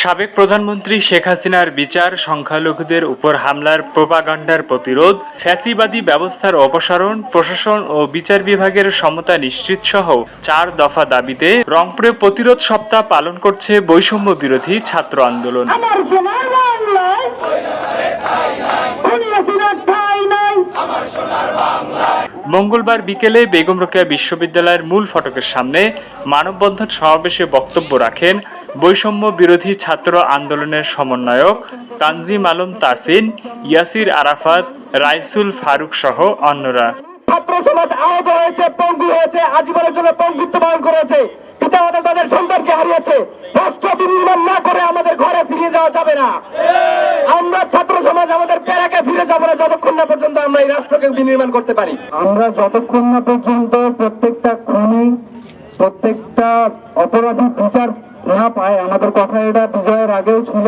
সাবেক প্রধানমন্ত্রী শেখ হাসিনার বিচার, সংখ্যালঘুদের উপর হামলার প্রোপাগান্ডার প্রতিরোধ, ফ্যাসিবাদী ব্যবস্থার অপসারণ, প্রশাসন ও বিচার বিভাগের সমতা নিশ্চিত সহ চার দফা দাবিতে রংপুরে প্রতিরোধ সপ্তাহ পালন করছে বৈষম্য বিরোধী ছাত্র আন্দোলন। মঙ্গলবার বিকেলে বেগম রোকেয়া বিশ্ববিদ্যালয়ের মূল ফটকের সামনে মানববন্ধন সমাবেশে বক্তব্য রাখেন বৈষম্য বিরোধী ছাত্র আন্দোলনের সমন্বয়ক তানজিম আলম তাসিন ইয়াসির আরাফাত রাইসুল ফারুক সহ অন্যরা। ছাত্র সমাজ আহত হয়েছে পঙ্গু হয়েছে আজীবনের জন্য পঙ্গুত্ব বরণ করেছে। পিতামাতা তাদের সন্তানকে হারিয়েছে। রাষ্ট্র বিনির্মাণ না করে আমাদের ঘরে ফিরে যাওয়া যাবে না। আমরা ছাত্র আমরা এই রাষ্ট্রকে বিনির্মাণ করতে পারি। আমরা যতক্ষণ না পর্যন্ত প্রত্যেকটা খুনি প্রত্যেকটা অপরাধী বিচার না পায় আমাদের কথা এটা বিজয়ের আগেও ছিল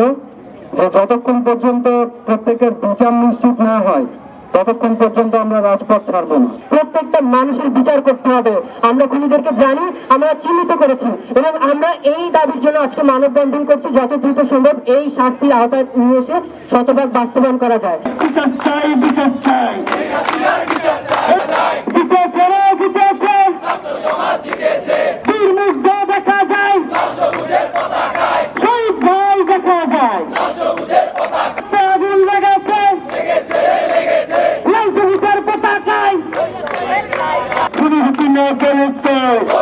যে যতক্ষণ পর্যন্ত প্রত্যেকের বিচার নিশ্চিত না হয় ততক্ষণ পর্যন্ত আমরা রাজপথ ছাড়বো না। প্রত্যেকটা মানুষের বিচার করতে হবে। আমরা খুনিদেরকে জানি আমরা চিহ্নিত করেছি এবং আমরা এই দাবির জন্য আজকে মানববন্ধন করছি যত দ্রুত সম্ভব এই শাস্তির আওতায় নিয়ে এসে শতভাগ বাস্তবায়ন করা যায়। Nobel Prize.